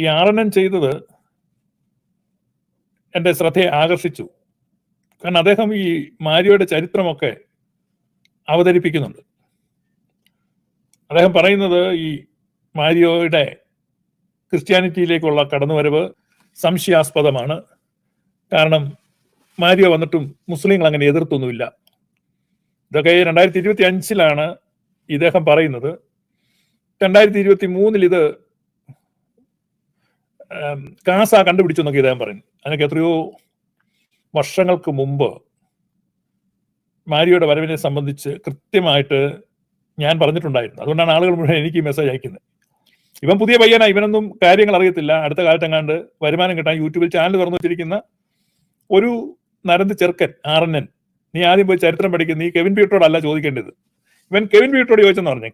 ഈ ആറെണ്ണം ചെയ്തത് എന്റെ ശ്രദ്ധയെ ആകർഷിച്ചു. കാരണം അദ്ദേഹം ഈ മാരിയോയുടെ ചരിത്രമൊക്കെ അവതരിപ്പിക്കുന്നുണ്ട്. അദ്ദേഹം പറയുന്നത് ഈ മാരിയോയുടെ ക്രിസ്ത്യാനിറ്റിയിലേക്കുള്ള കടന്നുവരവ് സംശയാസ്പദമാണ്. കാരണം മാരിയോ വന്നിട്ടും മുസ്ലിങ്ങൾ അങ്ങനെ എതിർത്തൊന്നുമില്ല. ഇതൊക്കെ രണ്ടായിരത്തി ഇരുപത്തി അഞ്ചിലാണ് ഇദ്ദേഹം പറയുന്നത്. രണ്ടായിരത്തി ഇരുപത്തി മൂന്നിൽ ഇത് കാസ കണ്ടുപിടിച്ചു എന്നൊക്കെ ഇദ്ദേഹം പറയുന്നു. അതിനൊക്കെ എത്രയോ വർഷങ്ങൾക്ക് മുമ്പ് മാരിയുടെ വരവിനെ സംബന്ധിച്ച് കൃത്യമായിട്ട് ഞാൻ പറഞ്ഞിട്ടുണ്ടായിരുന്നു. അതുകൊണ്ടാണ് ആളുകൾ മുഴുവൻ എനിക്ക് മെസ്സേജ് അയക്കുന്നത്. ഇവൻ പുതിയ പയ്യനാ ഇവനൊന്നും കാര്യങ്ങൾ അറിയത്തില്ല. അടുത്ത കാലത്ത് എങ്ങാണ്ട് വരുമാനം കിട്ടാൻ യൂട്യൂബിൽ ചാനൽ തുറന്നു വെച്ചിരിക്കുന്ന ഒരു നരന്ത് ചെറുക്കൻ ആർ എൻ എൻ നീ ആദ്യം പോയി ചരിത്രം പഠിക്കുന്ന നീ കെവിൻ പീട്ടോടല്ല ചോദിക്കേണ്ടത്. ഇവൻ കെവിൻ പീട്ടോട് ചോദിച്ചെന്ന് പറഞ്ഞേ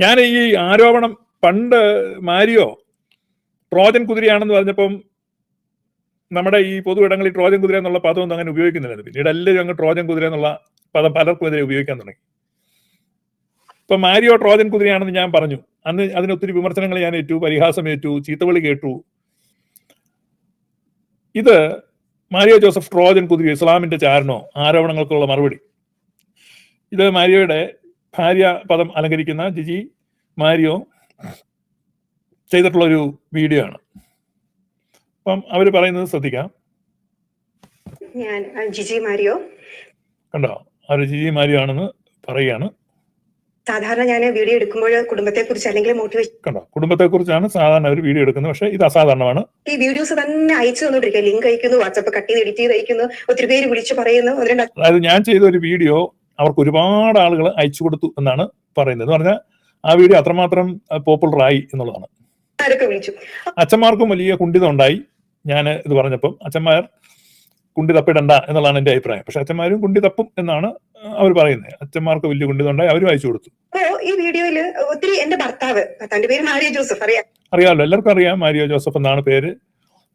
ഞാൻ ഈ ആരോപണം പണ്ട് മാരിയോ ട്രോജൻ കുതിരയാണെന്ന് പറഞ്ഞപ്പം നമ്മുടെ ഈ പൊതു ഇടങ്ങളിൽ ട്രോജൻ കുതിര എന്നുള്ള പദമൊന്നും അങ്ങനെ ഉപയോഗിക്കുന്നില്ല പിന്നീട് എല്ലാവരും അങ്ങ് ട്രോജൻ കുതിര എന്നുള്ള പദം പലർക്കും എതിരെ ഉപയോഗിക്കാൻ തുടങ്ങി. ഇപ്പൊ മാരിയോ ട്രോജൻ കുതിരയാണെന്ന് ഞാൻ പറഞ്ഞു. അന്ന് അതിന് ഒത്തിരി വിമർശനങ്ങൾ ഞാൻ ഏറ്റു പരിഹാസം ഏറ്റു ചീത്തവിളി കേട്ടു. ഇത് മാരിയോ ജോസഫ് ട്രോജൻ കുതിര ഇസ്ലാമിന്റെ ചാരണോ ആരോപണങ്ങൾക്കുള്ള മറുപടി. ഇത് മാരിയോയുടെ ഭാര്യ പദം അലങ്കരിക്കുന്ന ജിജി മാരിയോ ചെയ്തിട്ടുള്ള ഒരു വീഡിയോ ആണ്. അപ്പം അവർ പറയുന്നത് ശ്രദ്ധിക്കാം. ഞാൻ ജിജി മാരിയോ. കണ്ടോ? അവർ ജിജി മാരിയോ ആണെന്ന് പറയുകയാണ്. സാധാരണ ഞാൻ വീഡിയോ എടുക്കുമ്പോൾ കുടുംബത്തെ കുറിച്ച് അല്ലെങ്കിൽ മോട്ടിവേഷൻ കണ്ടോ? കുടുംബത്തെ കുറിച്ചാണ് സാധാരണ ഒരു വീഡിയോ എടുക്കുന്നത്. പക്ഷെ ഇത് അസാധാരണമാണ്. ഈ വീഡിയോസ് തന്നെ അയച്ചു തന്നോണ്ടിരിക്കുക ലിങ്ക് അയക്കുന്നു വാട്സപ്പ് കട്ട് ചെയ്ത് എഡിറ്റ് ചെയ്ത് അയക്കുന്നു ഒത്തിരി പേര് വിളിച്ച് പറയുന്നു അതായത് ഞാൻ ചെയ്ത ഒരു വീഡിയോ അവർക്ക് ഒരുപാട് ആളുകൾ അയച്ചു കൊടുത്തു എന്നാണ് പറയുന്നത്. എന്ന് പറഞ്ഞാൽ ആ വീഡിയോ അത്രമാത്രം പോപ്പുലർ ആയി എന്നുള്ളതാണ്. അച്ഛന്മാർക്കും വലിയ കുണ്ടിത ഉണ്ടായി. ഞാൻ ഇത് പറഞ്ഞപ്പം അച്ഛന്മാർ കുണ്ടി തപ്പിടണ്ട എന്നുള്ളതാണ് എന്റെ അഭിപ്രായം. പക്ഷെ അച്ഛന്മാരും കുണ്ടി തപ്പും എന്നാണ് അവർ പറയുന്നത്. അച്ഛന്മാർക്ക് വലിയ കുണ്ടിത ഉണ്ടായി അവരും അയച്ചു കൊടുത്തു. ഈ വീഡിയോയിൽ ഒത്തിരി എന്റെ ഭർത്താവ് പേര് മാരിയ ജോസഫ് അറിയാം? അറിയാമല്ലോ എല്ലാവർക്കും അറിയാം മാരിയോ ജോസഫ് എന്നാണ് പേര്.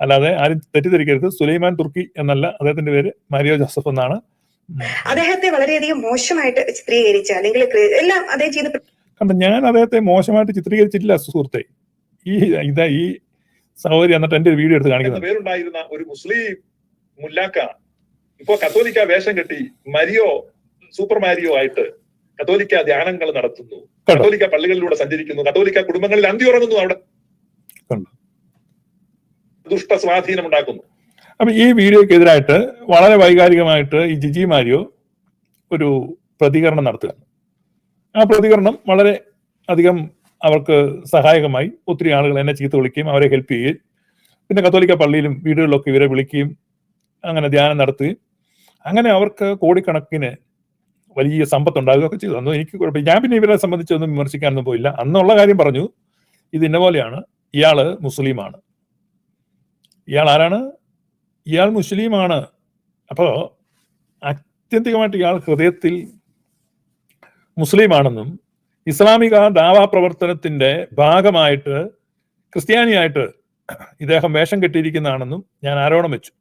അല്ലാതെ ആരും തെറ്റിദ്ധരിക്കരുത്. സുലൈമാൻ തുർക്കി എന്നല്ല അദ്ദേഹത്തിന്റെ പേര് മാരിയോ ജോസഫ് എന്നാണ്. അദ്ദേഹത്തെ വളരെയധികം മോശമായിട്ട് ചിത്രീകരിച്ച അല്ലെങ്കിൽ എല്ലാം അദ്ദേഹം ചെയ്ത കണ്ട ഞാൻ അദ്ദേഹത്തെ മോശമായിട്ട് ചിത്രീകരിച്ചിട്ടില്ല സുഹൃത്തെ. ഈ ഇതാ ഈ സഹോദരി എന്നിട്ട് എന്റെ ഒരു വീഡിയോ എടുത്ത് കാണിക്കുന്നത് പേരുണ്ടായിരുന്ന ഒരു മുസ്ലിം മുല്ലാക്ക ഇപ്പോ കത്തോലിക്ക വേഷം കെട്ടി മരിയോ സൂപ്പർ മാരിയോ ആയിട്ട് കത്തോലിക്ക ധ്യാനങ്ങൾ നടത്തുന്നു. കത്തോലിക്ക പള്ളികളിലൂടെ സഞ്ചരിക്കുന്നു കത്തോലിക്ക കുടുംബങ്ങളിൽ അന്തി ഉറങ്ങുന്നു അവിടെ ദുഷ്ട സ്വാധീനം ഉണ്ടാക്കുന്നു. അപ്പൊ ഈ വീഡിയോക്കെതിരായിട്ട് വളരെ വൈകാരികമായിട്ട് ഈ ജിജി മാരിയോ ഒരു പ്രതികരണം നടത്തുകയാണ്. ആ പ്രതികരണം വളരെ അധികം അവർക്ക് സഹായകമായി. ഒത്തിരി ആളുകൾ എന്നെ ചീത്ത വിളിക്കുകയും അവരെ ഹെൽപ്പ് ചെയ്യുകയും പിന്നെ കത്തോലിക്ക പള്ളിയിലും വീടുകളിലൊക്കെ ഇവരെ വിളിക്കുകയും അങ്ങനെ ധ്യാനം നടത്തുകയും അങ്ങനെ അവർക്ക് കോടിക്കണക്കിന് വലിയ സമ്പത്ത് ഉണ്ടാകുകയൊക്കെ ചെയ്തു. അന്ന് എനിക്ക് കുഴപ്പമില്ല. ഞാൻ പിന്നെ ഇവരെ സംബന്ധിച്ചൊന്നും വിമർശിക്കാനൊന്നും പോയില്ല. അന്നുള്ള കാര്യം പറഞ്ഞു ഇത് ഇന്ന പോലെയാണ്. ഇയാൾ മുസ്ലിമാണ്. ഇയാൾ ആരാണ്? ഇയാൾ മുസ്ലിമാണ്. അപ്പോ ആത്യന്തികമായിട്ട് ഇയാൾ ഹൃദയത്തിൽ മുസ്ലിമാണെന്നും ഇസ്ലാമിക ദാവാ പ്രവർത്തനത്തിന്റെ ഭാഗമായിട്ട് ക്രിസ്ത്യാനിയായിട്ട് ഇദ്ദേഹം വേഷം കെട്ടിയിരിക്കുന്നതാണെന്നും ഞാൻ ആരോപണം വെച്ചു.